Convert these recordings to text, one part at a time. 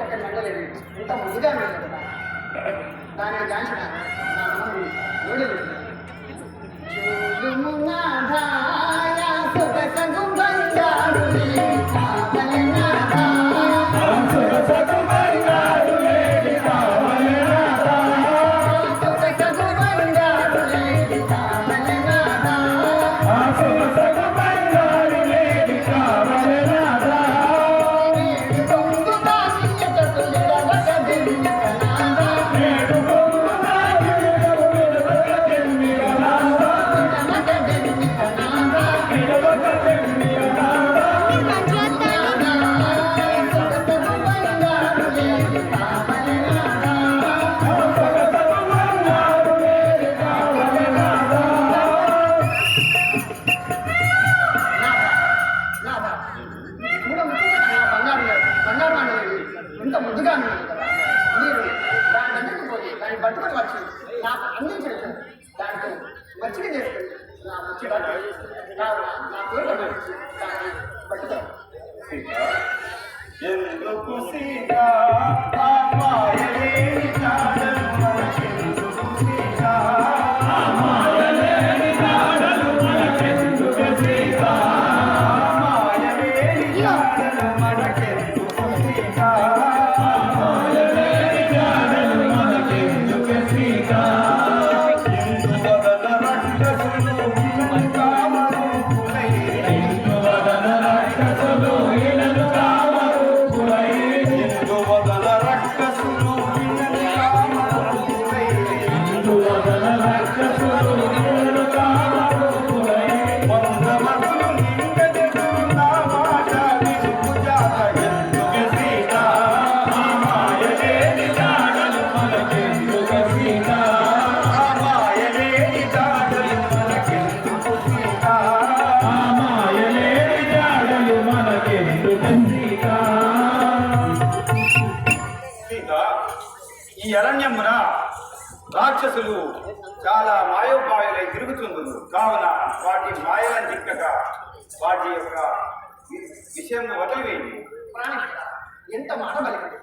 చక్కటి మెడలేదు ఇంత ముందుగా మెడలేదు దాని దాంచిన యమునాథాయ పట్టుకుని వచ్చి నాకు అందించలేదు దాంతో మంచిగా చేసుకుని నా ముచ్చిగా నా పేరు ఈ అరణ్యమున రాక్షసులు చాలా మాయోపాయులై తిరుగుతుంది కావున వాటి మాయలను చిక్కక వాటి యొక్క విషయం వదిలివేయండి ఎంత మాట పలికండి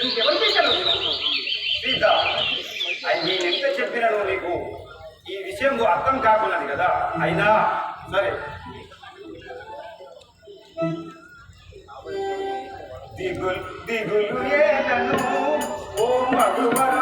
నీకెవరు చేశారు? సీత నేను ఎంత చెప్పినాను నీకు. ఈ విషయం అర్థం కాకున్నది కదా. అయినా సరే. దిగులు దిగులు ఏ నన్ను ఓ మగువరా.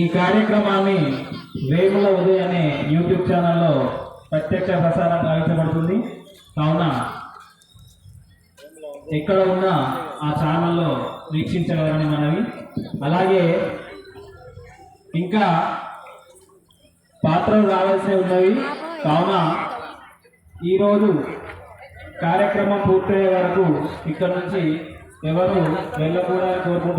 ఈ కార్యక్రమాన్ని వేముల ఉదయ్ అనే యూట్యూబ్ ఛానల్లో ప్రత్యక్ష ప్రసారం కావించబడుతుంది. కావున ఎక్కడ ఉన్న ఆ ఛానల్లో వీక్షించగలని మనవి. అలాగే ఇంకా పాత్రలు రావాల్సి ఉన్నవి. కావున ఈరోజు కార్యక్రమం పూర్తయ్యే వరకు ఇక్కడ నుంచి ఎవరు వెళ్ళకూడదని కోరుకుంటున్నారు